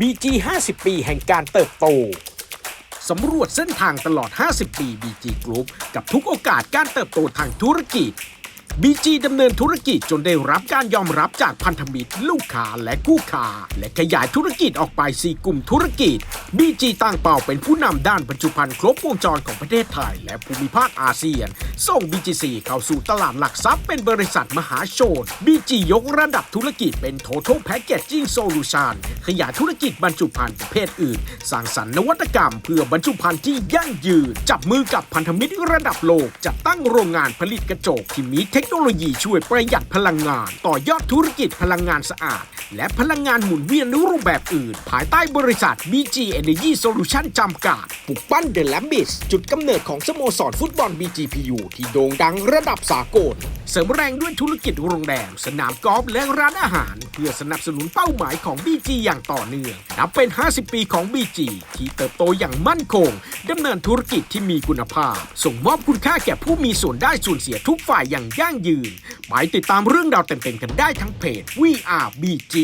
BG 50 ปีแห่งการเติบโต สำรวจเส้นทางตลอด 50 ปี BG Group กับทุกโอกาสการเติบโตทางธุรกิจ BG ดำเนินธุรกิจจนได้รับการยอมรับจากพันธมิตร ลูกค้าและคู่ค้า และขยายธุรกิจออกไป 4 กลุ่มธุรกิจ BG ตั้งเป้าเป็นผู้นำด้านบรรจุภัณฑ์ครบวงจรของประเทศไทย และภูมิภาคอาเซียน ส่ง BGC เข้าสู่ตลาดหลักทรัพย์เป็นบริษัทมหาชน BG ยกระดับธุรกิจเป็น Total Packaging Solution ขยายธุรกิจบรรจุภัณฑ์ประเภทอื่น สร้างสรรค์นวัตกรรม เพื่อบรรจุภัณฑ์ที่ยั่งยืน จับมือกับพันธมิตรระดับโลกจัดตั้งโรงงานผลิตกระจกที่มีเทคคโนโลยีช่วยประหยัดพลังงาน ต่อยอดธุรกิจพลังงานสะอาด และพลังงานหมุนเวียนในรูปแบบอื่น ภายใต้บริษัท BG Energy Solution จำกัดปลุกปั้นเดอะแลมบิสจุดกำเนิดของสโมสรฟุตบอล BGPU ที่โด่งดังระดับสากล เสริมแรงด้วยธุรกิจโรงแรมสนามกอล์ฟและร้านอาหาร เพื่อสนับสนุนเป้าหมายของ BG อย่างต่อเนื่องนับเป็น 50 ปีของ BG ที่เติบโตอย่างมั่นคงดำเนินธุรกิจที่มีคุณภาพ ส่งมอบคุณค่าแก่ผู้มีส่วนได้ส่วนเสียทุกฝ่ายอย่างยั่งยืน ไปติดตามเรื่องราวเต็มๆกันได้ทั้งเพจ VRBG